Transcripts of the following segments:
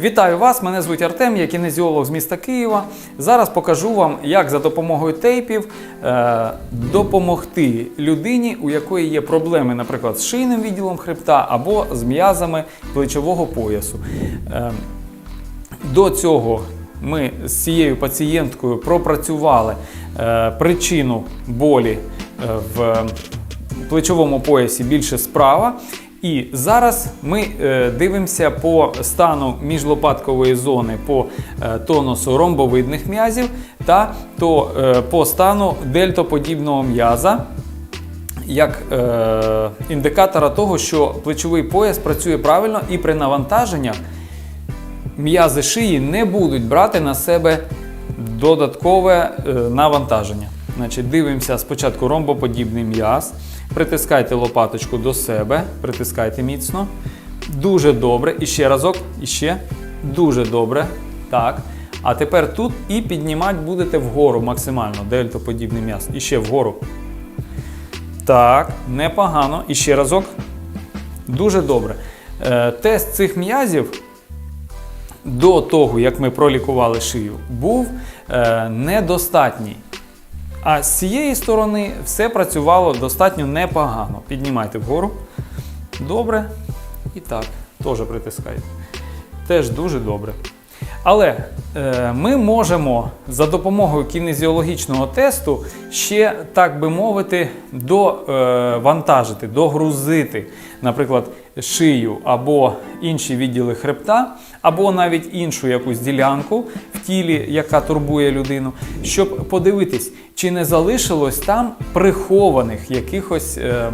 Вітаю вас! Мене звуть Артем, я кінезіолог з міста Києва. Зараз покажу вам, як за допомогою тейпів е, допомогти людині, у якої є проблеми, наприклад, з шийним відділом хребта або з м'язами плечового поясу. Е, до цього ми з цією пацієнткою пропрацювали е, причину болі е, в плечовому поясі більше справа. І зараз ми е, дивимося по стану міжлопаткової зони по е, тонусу ромбовидних м'язів та то, е, по стану дельтоподібного м'яза як е, індикатора того, що плечовий пояс працює правильно і при навантаженнях м'язи шиї не будуть брати на себе додаткове е, навантаження. Значить, дивимося спочатку ромбоподібний м'яз. Притискайте лопаточку до себе, притискайте міцно. Дуже добре. І ще разок, і ще. Дуже добре. Так. А тепер тут і піднімати будете вгору максимально дельтоподібний м'яз. І ще вгору. Так, непогано. І ще разок. Дуже добре. Е, тест цих м'язів до того, як ми пролікували шию, був е, недостатній. А з цієї сторони все працювало достатньо непогано. Піднімайте вгору. Добре. І так, теж притискайте. Теж дуже добре. Але е, ми можемо за допомогою кінезіологічного тесту ще, так би мовити, довантажити, догрузити, наприклад, шию або інші відділи хребта, або навіть іншу якусь ділянку в тілі, яка турбує людину, щоб подивитись, чи не залишилось там прихованих якихось. Е,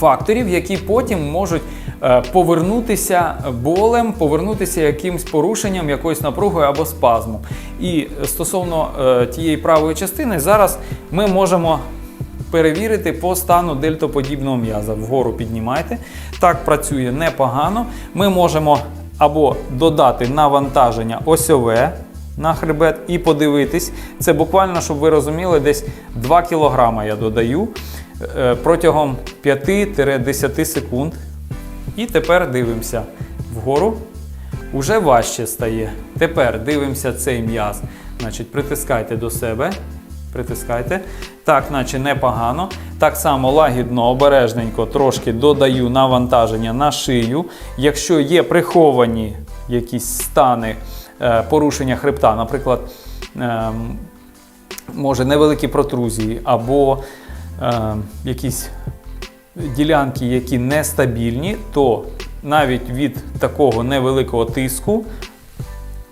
факторів, які потім можуть е, повернутися болем, повернутися якимсь порушенням, якоюсь напругою або спазмом. І стосовно е, тієї правої частини, зараз ми можемо перевірити по стану дельтоподібного м'яза. Вгору піднімайте. Так працює непогано. Ми можемо або додати навантаження осьове. На хребет і подивитись. Це буквально, щоб ви розуміли, десь 2 кг я додаю е, протягом 5-10 секунд. І тепер дивимося вгору. Уже важче стає. Тепер дивимося цей м'яз. Значить, притискайте до себе. Притискайте. Так, наче непогано. Так само лагідно, обережненько трошки додаю навантаження на шию. Якщо є приховані якісь стани е, порушення хребта, наприклад, е, може невеликі протрузії або е, якісь ділянки, які нестабільні, то навіть від такого невеликого тиску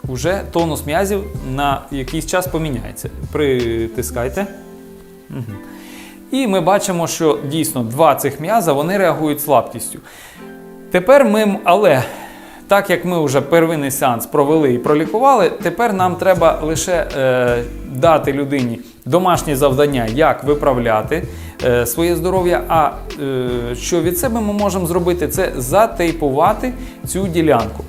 вже тонус м'язів на якийсь час поміняється. Притискайте. Угу. І ми бачимо, що дійсно два цих м'яза вони реагують слабкістю. Тепер ми, але так як ми вже первинний сеанс провели і пролікували, тепер нам треба лише е, дати людині домашнє завдання, як виправляти е, своє здоров'я. А е, що від себе ми можемо зробити, це затейпувати цю ділянку.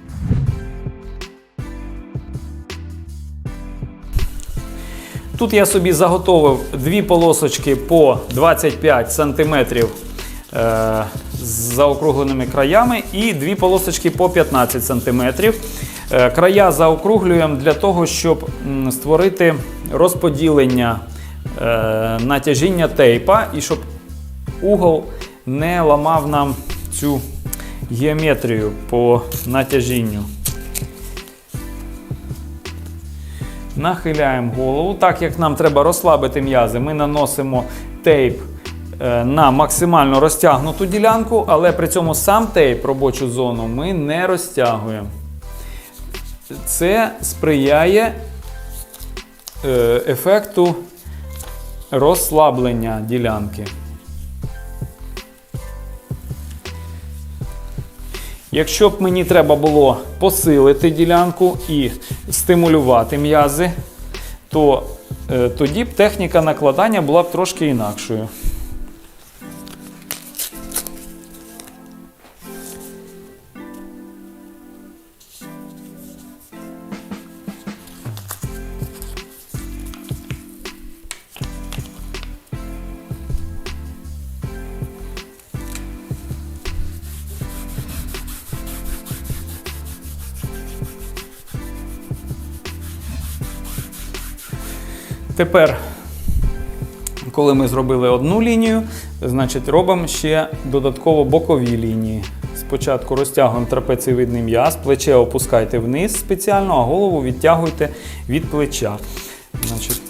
Тут я собі заготовив дві полосочки по 25 см е, з заокругленими краями і дві полосочки по 15 см. Е, края заокруглюємо для того, щоб створити розподілення е, натяжіння тейпа і щоб угол не ламав нам цю геометрію по натяжінню. Нахиляємо голову. Так як нам треба розслабити м'язи, ми наносимо тейп е, на максимально розтягнуту ділянку, але при цьому сам тейп, робочу зону, ми не розтягуємо. Це сприяє е, ефекту розслаблення ділянки. Якщо б мені треба було посилити ділянку і стимулювати м'язи, то е, тоді б техніка накладання була б трошки інакшою. Тепер, коли ми зробили одну лінію, значить робимо ще додатково бокові лінії. Спочатку розтягуємо трапецієвидний м'яз, плече опускайте вниз спеціально, а голову відтягуйте від плеча. Значить,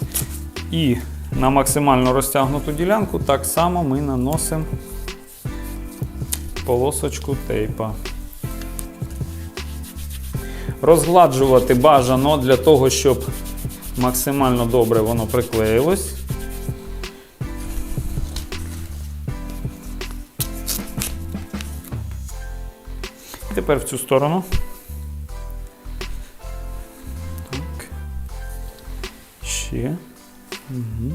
і на максимально розтягнуту ділянку так само ми наносимо полосочку тейпа. Розгладжувати бажано для того, щоб максимально добре воно приклеїлось. Тепер в цю сторону. Так. Ще. Угу.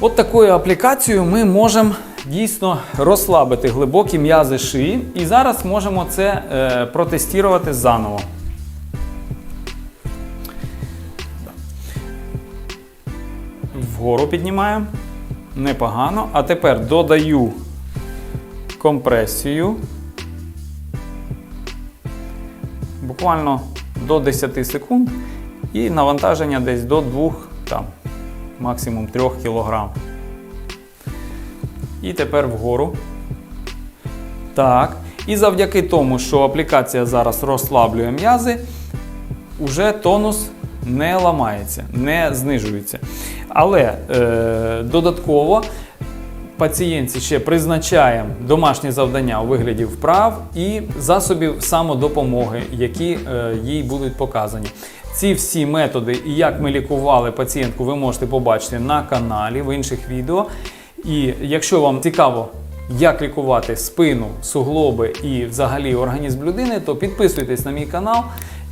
От такою аплікацією ми можемо дійсно розслабити глибокі м'язи шиї. І зараз можемо це е, протестувати заново. Вгору піднімаємо. Непогано. А тепер додаю компресію. Буквально до 10 секунд. І навантаження десь до 2 там, максимум 3 кг. І тепер вгору. Так. І завдяки тому, що аплікація зараз розслаблює м'язи, уже тонус не ламається, не знижується. Але е, додатково пацієнтці ще призначаємо домашні завдання у вигляді вправ і засобів самодопомоги, які е, їй будуть показані. Ці всі методи і як ми лікували пацієнтку, ви можете побачити на каналі в інших відео. І якщо вам цікаво, як лікувати спину, суглоби і взагалі організм людини, то підписуйтесь на мій канал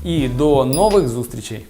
і до нових зустрічей!